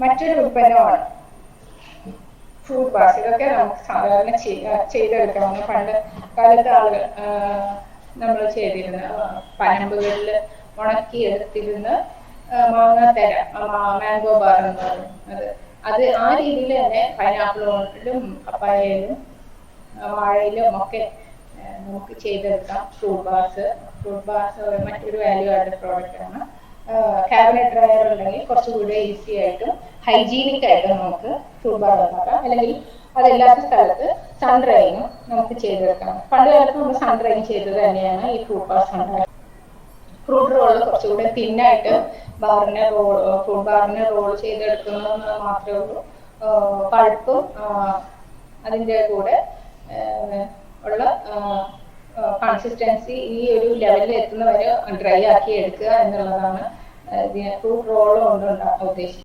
മറ്റൊരു ഉൽപ്പന്നമാണ്. Fruit bass ഇതൊക്കെ നമുക്ക് സാധാരണ ചെയ്തെടുക്കാവുന്ന പണ്ട് കാലത്ത് ആളുകൾ നമ്മൾ ചെയ്തിരുന്ന പനമ്പുകളിൽ ഉണക്കി എടുത്തിരുന്ന മാങ്ങ തര മാംഗോ ബാർ എന്ന് പറയും. അത് അത് ആ രീതിയിൽ തന്നെ കൊണ്ടിലും പപ്പായയിലും വാഴയിലും ഒക്കെ നമുക്ക് ചെയ്തെടുക്കാം ഫ്രൂട്ട് ബാസ് ഫ്രൂട്ട് ബാസ് മറ്റൊരു വാല്യൂ ആയിട്ടുള്ള പ്രോഡക്റ്റ് ആണ്. കാബിനറ്റ് ഡ്രയർ ഉണ്ടെങ്കിൽ കുറച്ചുകൂടി ഈസി ആയിട്ടും ഹൈജീനിക് ആയിട്ടും നമുക്ക് ഫ്രൂട്ട് ബാർ അല്ലെങ്കിൽ അതല്ലാത്ത സ്ഥലത്ത് സൺ ഡ്രൈയിങ് നമുക്ക് ചെയ്തെടുക്കാം. പണ്ട് കാലത്ത് നമ്മൾ സൺ ഡ്രൈ ചെയ്തത് തന്നെയാണ് ഈ fruit bar sun dry fruit roll കുറച്ചുകൂടെ തിന്നായിട്ട് ബാറിനെ റോൾ ഫ്രൂട്ട് ബാറിനെ റോൾ ചെയ്തെടുക്കുന്നത് മാത്രമേ ഉള്ളൂ. പഴുപ്പും അതിന്റെ കൂടെ കൺസിസ്റ്റൻസി ഈ ഒരു ലെവലിൽ എത്തുന്നവരെ ഡ്രൈ ആക്കി എടുക്കുക എന്നുള്ളതാണ് ഇതിനെ റോൾ കൊണ്ട് ഉദ്ദേശിക്കുന്നത്?